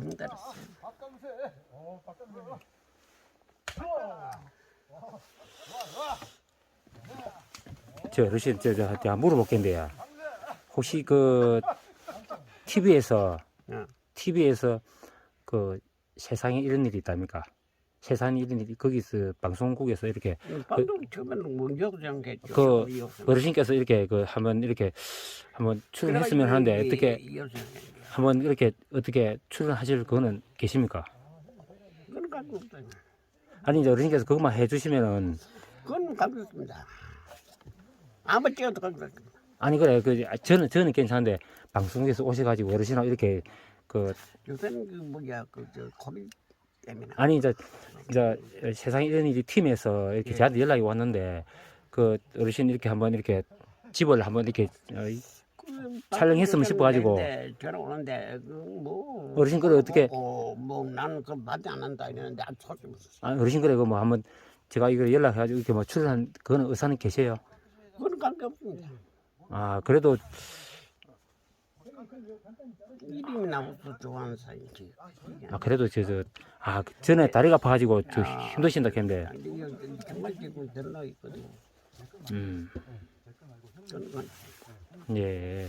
공들었어요. 저 어르신 저, 저 제가 물어볼겠는데요. 혹시 그 TV에서 응. TV에서 그 세상에 이런 일이 있답니까? 세상에 이런 일이 거기서 방송국에서 이렇게 방송 처음에는 먼저 그냥 했죠. 그이 요새. 어르신께서 이렇게 그 한번 이렇게 한번 출연했으면 하는데 어떻게 한번 이렇게 어떻게 출연하실 그거는 계십니까? 그건 가지고 없어요. 아니 이제 어르신께서 그것만 해주시면은 그건 가지고 있습니다. 아무 찍어도 가지고 있습니다. 아니 그래 그 저는 저는 괜찮은데 방송국에서 오셔가지고 어르신하고 이렇게 그 요새는 그 뭐야 그저 코비드 때문에 아니 이제 이제 세상에 이런 일이 팀에서 이렇게 예. 저한테 연락이 왔는데 그 어르신 이렇게 한번 이렇게 집을 한번 이렇게 어, 촬영했으면 싶어가지고. 되는데 전화 오는데 그뭐 어르신 그래 어떻게- 뭐 나는 그 받지 않는다 이러는데 소리 없었어. 아, 어르신 그래 그뭐 한번 제가 이거 연락해가지고 이렇게 뭐 출연한 그거는 의사는 계세요. 그건 관계 없습니다. 아 그래도 이름이 나부터 좋아하는 사이지. 아 그래도 저저아 전에 다리가 아파가지고 저 아. 힘드신다 했는데 정말 지금 들러 있거든요. 음 그건 건- 예.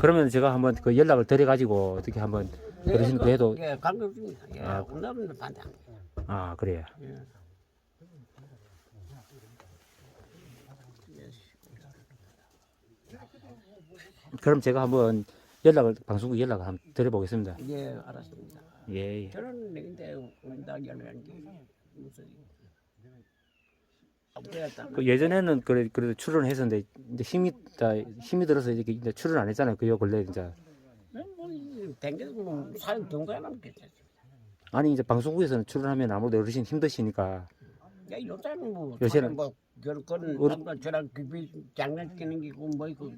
그러면 제가 한번 그 연락을 드려가지고 어떻게 한번 어르신 그 해도 예, 관계 없습니다. 예, 아. 오늘은 반장. 아 그래요. 예. 그럼 제가 한번 연락을 방송국 연락을 한번 드려보겠습니다. 예, 알았습니다. 예. 예. 저는 근데 딸 연락한 게 무슨. 그 예전에는 그래 그래도 출연을 했었는데 이제 힘이 다 힘이 들어서 이렇게 이제 출연 안 했잖아요. 그요 근래 이제 뭐 댕겨서 뭐 괜찮죠. 아니 이제 방송국에서는 출연하면 아무래도 어르신 힘드시니까 야, 요새는 뭐 요새는 뭐 그런 어른- 남자 저랑 그비 장난치는 게고 뭐 이거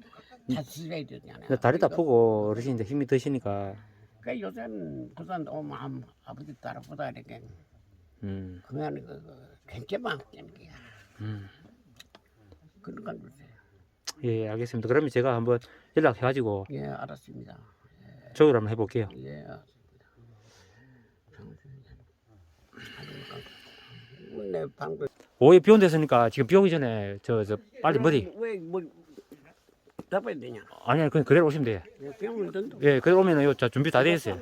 다 쓰셔야 되잖아요. 다리 다 아프고 어르신 이제 힘이 드시니까 그 요새는 부산 오면 아- 아버지 딸보다 이렇게 음, 그냥 그, 그 괜찮아 되는 게야. 음. 그런 건 주세요. 예 알겠습니다. 그러면 제가 한번 연락해가지고 예, 알았습니다. 조율 한번 해볼게요. 예, 알았습니다. 내 방금 오후에 비 온댔으니까 지금 비 오기 전에 저 저 빨리 머리 왜뭐 잡아야 되냐? 아니 아니 그냥 그대로 오시면 돼요. 예, 병을 든다. 예 그대로 오면은 요 자, 준비 다 돼 있어요.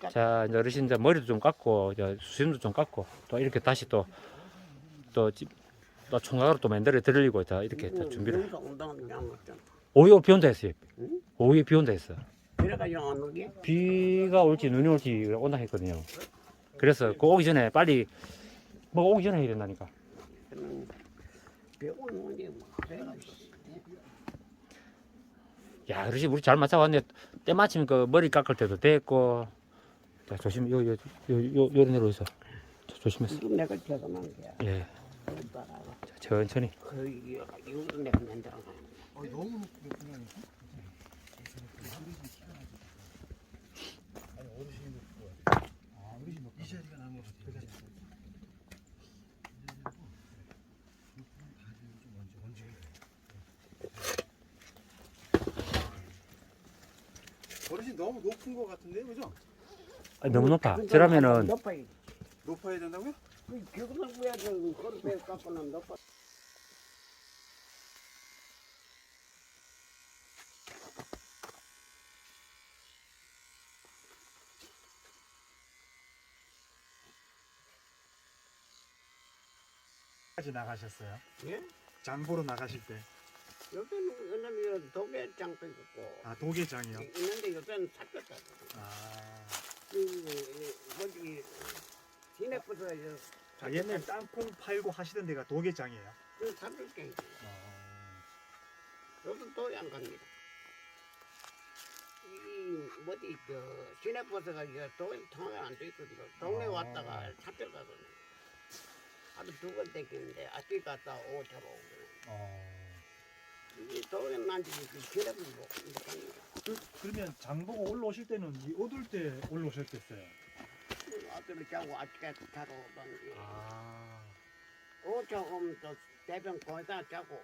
자, 자 이제 어르신 이제 머리도 좀 깎고 이제 수염도 좀 깎고 또 이렇게 다시 또 또또 총각으로 또 만들어 드리고 자 이렇게 다 준비를 오후에 비 온다 했어요. 응? 오후에 비 온다 했어. 이래가 영안 오게. 비가 올지 눈이 올지 온다 했거든요. 그래서 그 오기 전에 빨리 뭐 오기 전에 해야 된다니까. 오게 뭐 그래가 야 어르신 우리 잘 맞아 왔네. 때마침 그 머리 깎을 때도 됐고. 자 조심 요 요 요 요 요런 데로 있어. 조- 조심해서. 이거 내가 제가만 게. 예. 자, 천천히. 그 이거 이거 내가 만들어. 어르신 너무 높은 것 같은데 그죠? 아, 너무 높아. 저라면은 높아. 높아야 된다고요? 그 교구는 왜그 거를 배 갖고는 높아. 까지 나가셨어요? 예? 장보러 나가실 때. 요새는 요새는 도계장도 있고 아 도계장이요. 있는데 요새는 삭혔다. 아, 그 뭐지 시내버스 아 옛날 땅콩 팔고 하시던 데가 도계장이에요. 그 삭혔게 어, 요즘 도안 갑니다. 이 뭐지 저 시내버스가 이제 도에 통화가 안돼 있거든요. 동네 아. 왔다가 삭혔거든요. 하루 두번 땡기는데 아직 갔다 오차로 오거든요. 어. 이 도에 난지 그 시내버스 못 갑니다. 그, 그러면 장보고 올라오실 때는 이 어둘 때 올라오셨겠어요. 아들을 자고 아직까지 자러 오더니 아, 오차 오면 또 대변 거기다 자고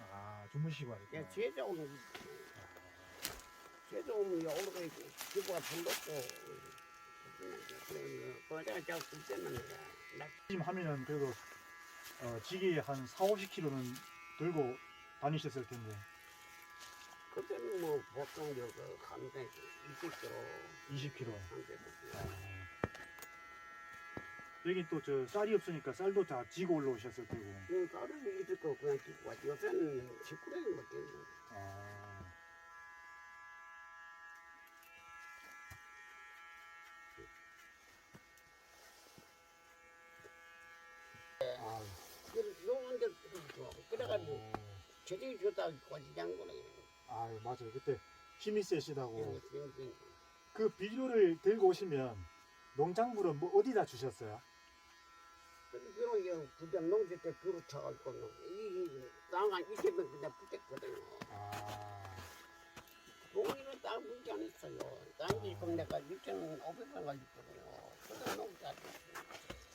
아 주무시고 예, 하니까. 세자 오는 세종이 오르고 있고 기부가 불렀고 그래가 저 그때는 나 지금 하면은 그래도 어, 지게 한 4, 50kg는 들고 다니셨을 텐데 그때는 뭐 보통 저거 한대 20kg 20kg. 한 대 여기 또저 쌀이 없으니까 쌀도 다 지고 올라오셨을 테고. 그 다른 있을 거 그냥 기고 왔지 요새는 19랭이 밖에 없는 아. 아, 그래 요런 데 그래가지고 저기 주다 꼬지장 거네 아 맞아요. 그때 힘이 세시다고. 예, 그 비료를 들고 오시면 농장물은 뭐 어디다 주셨어요? 그런 게 부정 농지 때 비로 쳐가지고 이 땅한 이집은 그냥 붙었거든요. 아. 동이는 땅 문제 안 있어요. 땅이 지금 내가 6,500원 가지거든요. 그런 농자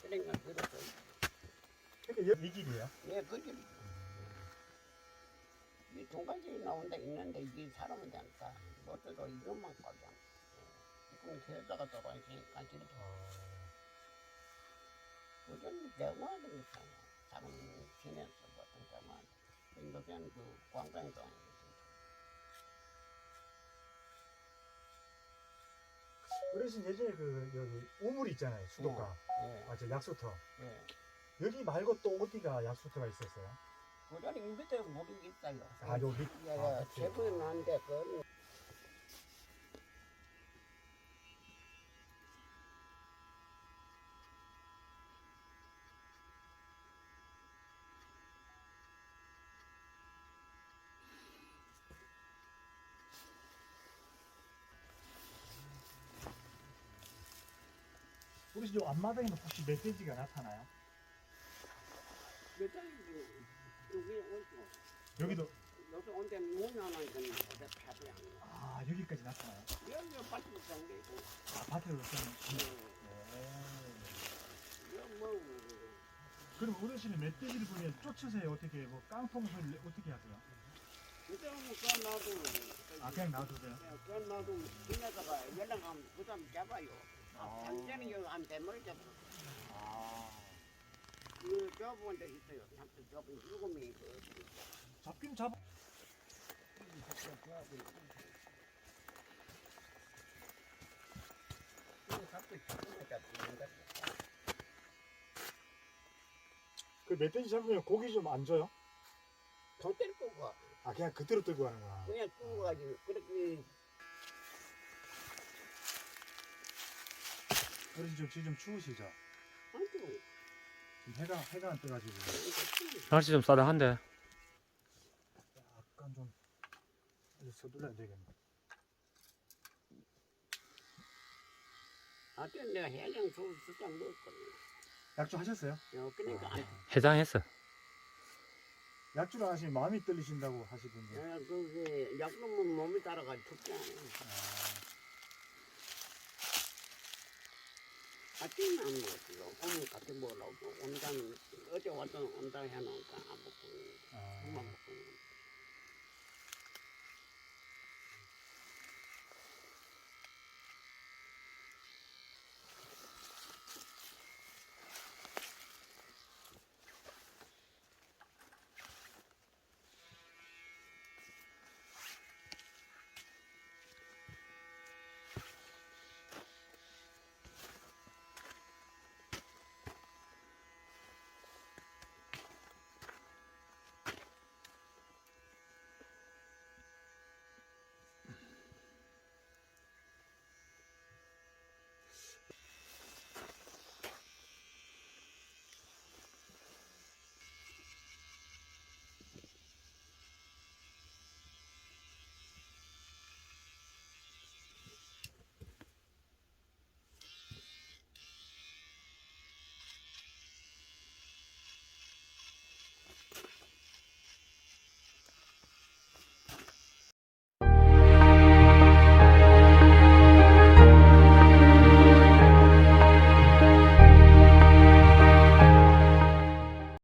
그러니까 그래서 그러니까 여- 이 길이에요? 예, 그지. 이두 가지 나온다 있는데 이게 사람은 않다. 너도 이것만 가자. 이건 세다가 돌아가니까 지금 그전 거잖아. 사람 지내서 보통 대화. 이거는 그 아니고. 어르신 예전에 그 여기 우물 있잖아요 수도가 예, 맞죠 약수터 예. 여기 말고 또 어디가 약수터가 있었어요? 그전에 이 밑에 물이 있어요. 아 여기 예, 아, 예. 그치. 세부는 한데 그 어르신 저 앞마당에는 혹시 멧돼지가 나타나요? 몇 장이 여기 오고 여기도 여기 온데 하나 있거든. 어제 탑이 안 나. 아 여기까지 나타나요? 여기 빠지고 정리고. 아 밭에도 좀 여기 뭐 그럼 어르신은 멧돼지를 보면 쫓으세요 어떻게 뭐 깡통을 어떻게 하세요? 그때는 그건 나도 아 그냥 놔두세요? 그건 나도 지나다가 연락하면 그 사람 잡아요. 여기 한 대머리 잡아. 아그 잡은 데 있어요. 잡은 일곱 명이 그 잡긴 잡그 멧돼지 잡으면 고기 좀 안 줘요? 돈 때리고 가. 아 그냥 그대로 들고 가는구나 그냥 끌고 가지고 그렇게 어르신 좀 지금 좀 추우시죠? 안 주고 지금 해가 해가 안 떠가지고 날씨 좀 싸다한데. 약간 좀 서둘러야 되겠네 아때 내가 해장 술 술장 먹었거든. 약주 하셨어요? 요 그러니까 안 해장했어. 약주를 하시면 마음이 떨리신다고 하시던데 야, 그게 약놈은 몸이 따라가 죽지 않아. 아침에 안 먹었어요. 오늘 같이 먹으려고 온당 어제 왔던 온당 해놓으니까 안 먹고 있는 거예요. 아. 안 먹고